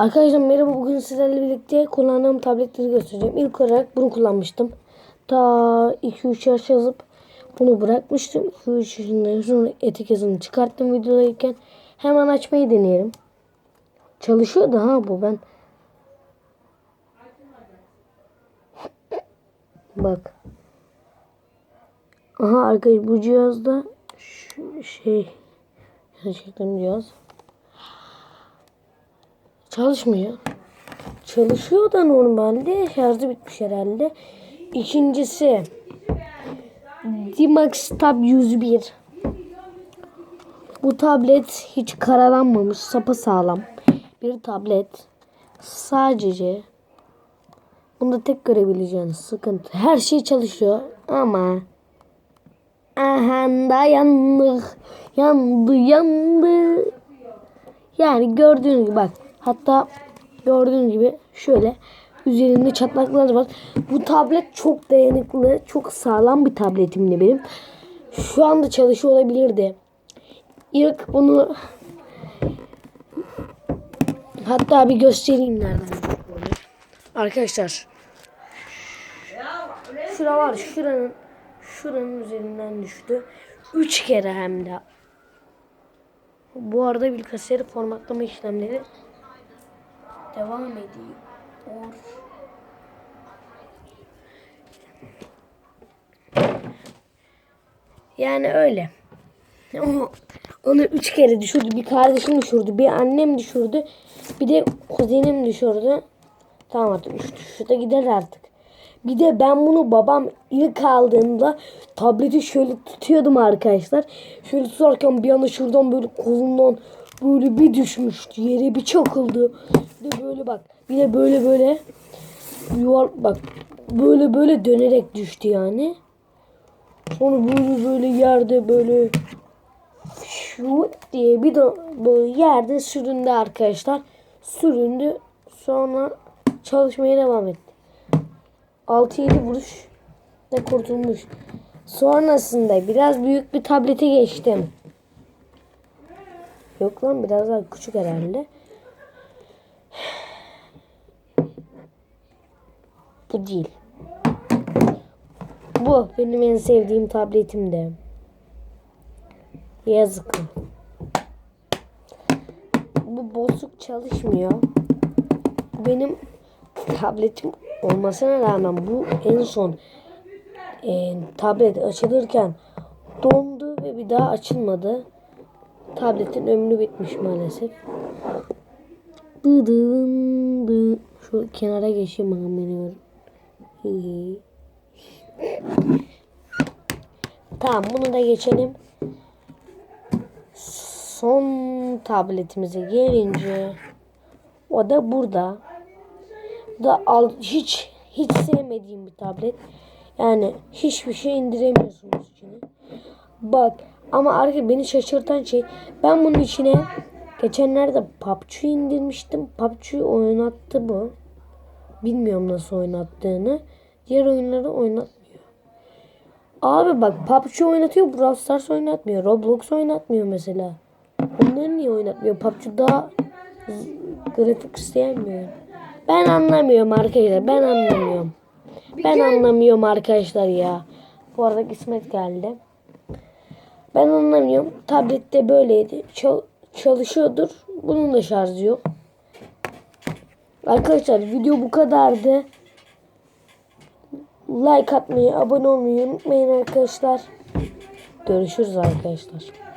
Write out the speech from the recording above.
Arkadaşlar merhaba bugün sizlerle birlikte kullandığım tabletleri göstereceğim. İlk olarak bunu kullanmıştım. Ta 2-3 yaş yazıp bunu bırakmıştım. 2-3 yaşında sonra etiketini çıkarttım videodayken. Hemen açmayı deneyelim. Çalışıyor da ha bu ben. Bak. Aha arkadaşlar bu cihazda şu şey gerçekten cihaz. Çalışmıyor. Çalışıyor da normalde şarjı bitmiş herhalde. İkincisi Dimax Tab 101. Bu tablet hiç karalanmamış, sağlam bir tablet. Sadece bunda tek görebileceğiniz sıkıntı. Her şey çalışıyor ama aha da yandık. Yandı yandı. Yani gördüğünüz gibi bak. Hatta gördüğünüz gibi şöyle üzerinde çatlaklar var. Bu tablet çok dayanıklı, çok sağlam bir tabletimdi benim. Şu anda çalışıyor olabilirdi. İlk bunu hatta bir göstereyim nereden. Arkadaşlar şura var şuranın şuranın üzerinden düştü. Üç kere hem de. Bu arada bilgisayarı formatlama işlemleri devam ediyor. Yani öyle. Onu, üç kere düşürdü. Bir kardeşim düşürdü. Bir annem düşürdü. Bir de kuzenim düşürdü. Tamam artık üç düşüşte gider artık. Bir de ben bunu babam ilk aldığında tableti şöyle tutuyordum arkadaşlar. Şöyle tutarken bir anda şuradan böyle kolundan böyle bir düşmüştü. Yere bir çakıldı. Bir de böyle bak. Bir de böyle böyle yuvar bak böyle böyle dönerek düştü yani. Sonra böyle böyle yerde böyle şu diye bir de böyle yerde süründü arkadaşlar. Süründü. Sonra çalışmaya devam etti. 6-7 vuruş da kurtulmuş. Sonrasında biraz büyük bir tablete geçtim. Yok lan biraz daha küçük herhalde. Bu değil. Bu benim en sevdiğim tabletimdi. Yazık. Bu bozuk çalışmıyor. Benim tabletim olmasına rağmen bu en son e, tablet açılırken dondu ve bir daha açılmadı. Tabletin ömrü bitmiş maalesef. Şu kenara geçeyim anlamıyorum. tamam bunu da geçelim. Son tabletimize gelince o da burada. Bu da al, hiç hiç sevmediğim bir tablet. Yani hiçbir şey indiremiyorsunuz içine. Bak ama arka beni şaşırtan şey ben bunun içine geçenlerde PUBG indirmiştim. PUBG oynattı bu. Bilmiyorum nasıl oynattığını. Diğer oyunları oynatmıyor. Abi bak PUBG oynatıyor. Brawl Stars oynatmıyor. Roblox oynatmıyor mesela. Onları niye oynatmıyor? PUBG daha grafik isteyemiyor. Ben anlamıyorum arkadaşlar. Ben anlamıyorum. Ben anlamıyorum arkadaşlar ya. Bu arada İsmet geldi. Ben anlamıyorum. Tablette böyleydi. Çal çalışıyordur. Bunun da şarjı yok. Arkadaşlar video bu kadardı. Like atmayı, abone olmayı unutmayın arkadaşlar. Görüşürüz arkadaşlar.